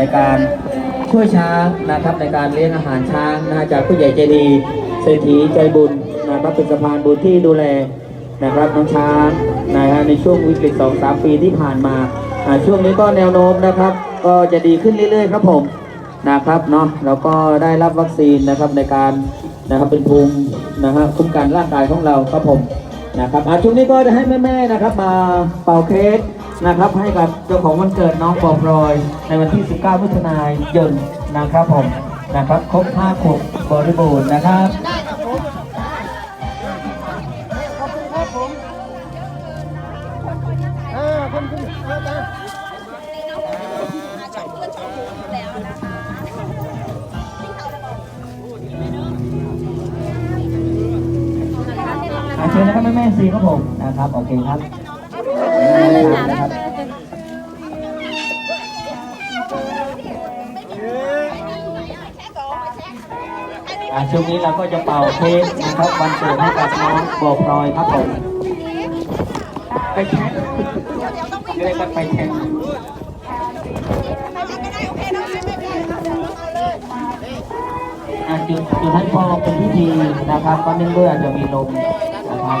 ในการช่วยช้างนะครับในการเลี้ยงอาหารช้างนะฮะจากผู้ใหญ่ใจดีเศรษฐีใจบุญนะครับเป็นสะพานบุญที่ดูแลนะครับน้องช้างนะฮะในช่วงวิกฤตสองสามปีที่ผ่านมาช่วงนี้ก็แนวโน้มนะครับ ก็จะดีขึ้นเรื่อยๆครับผมนะครับเนาะเราก็ได้รับวัคซีนนะครับในการนะครับเป็นภูมินะฮะคุ้มกันร่างกายของเราครับผมนะครับช่วงนี้ก็จะให้แม่ๆนะครับมาเป่าเค้ก นะครับให้กับเจ้าของวันเกิดน้องปอบรอย ในวันที่ 19มิถุนายนนะครับผมนะครับครบ5ขวบบริบูรณ์นะครับเชิญนะครับแม่แม่ซีครับผมนะครับ โอเคครับ อ่าช่วงนี้เราก็จะเป่าเค้กนะครับวันเกิดให้กับน้องบอพลอยครับผมไปแข่งเรียกกันไปแข่งอ่าจุดจุดให้พอเป็นพิธีนะครับก็เนื่องด้วยอาจจะมีลมนะครับ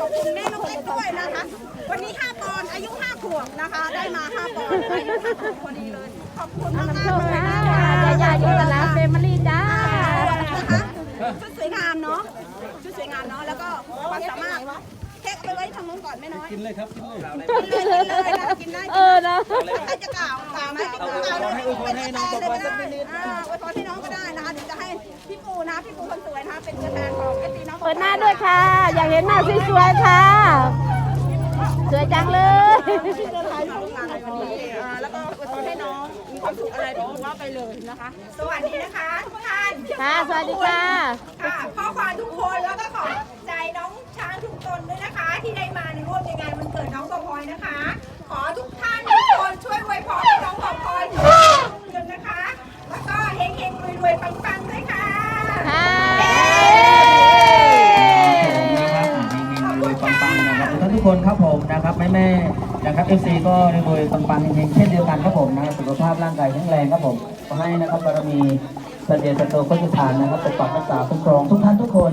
ขอบคุณแม่น้องเล็กด้วยนะคะ วันนี้ 5 ปอนด์อายุ 5 ขวบนะคะ ได้มา 5 ปอนด์อายุ5ขวบพอดีเลย ขอบคุณมากๆเลยนะคะยายาอยู่กับร้านเฟมิลี่จ้านะคะชุดสวยงามเนาะ ชุดสวยงามเนาะ แล้วก็ความสามารถเค้กเอาไปไว้ทางนู้นก่อนแม่น้อย กินเลยครับ กินเลยกินเลยกินเลยนะกินได้เออนะใครจะกล่าวกล่าวไหมกล่าวให้อวยพรให้น้องบอกว่าสักนิดอ่าอวยพรให้น้องก็ได้นะคะเดี๋ยวจะให้พี่ปูนะ พี่ปูคนสวยนะคะเป็นตัวแทนของ เอซีน้องเปิดหน้าด้วยค่ะ อยากเห็นหน้าสวยๆค่ะ สวยจังเลยที่เดินทางมาร่วมงานในวันนี้อ่าแล้วก็อวยพรให้น้องมีความสุขอะไรบอกว่าไปเลยนะคะ สวัสดีนะคะทุกท่านค่ะสวัสดีค่ะ ค่ะพ่อควานทุก นะครับทุกท่านทุกคนครับผมนะครับแม่แม่นะครับเอฟซีก็รวยๆปังๆเฮงๆเช่นเดียวกันครับผมนะครับสุขภาพร่างกายแข็งแรงครับผมขอให้นะครับบารมีสันเดชสันโตโคจุฐานนะครับปกปักรักษาคุ้มครองทุกท่านทุกคน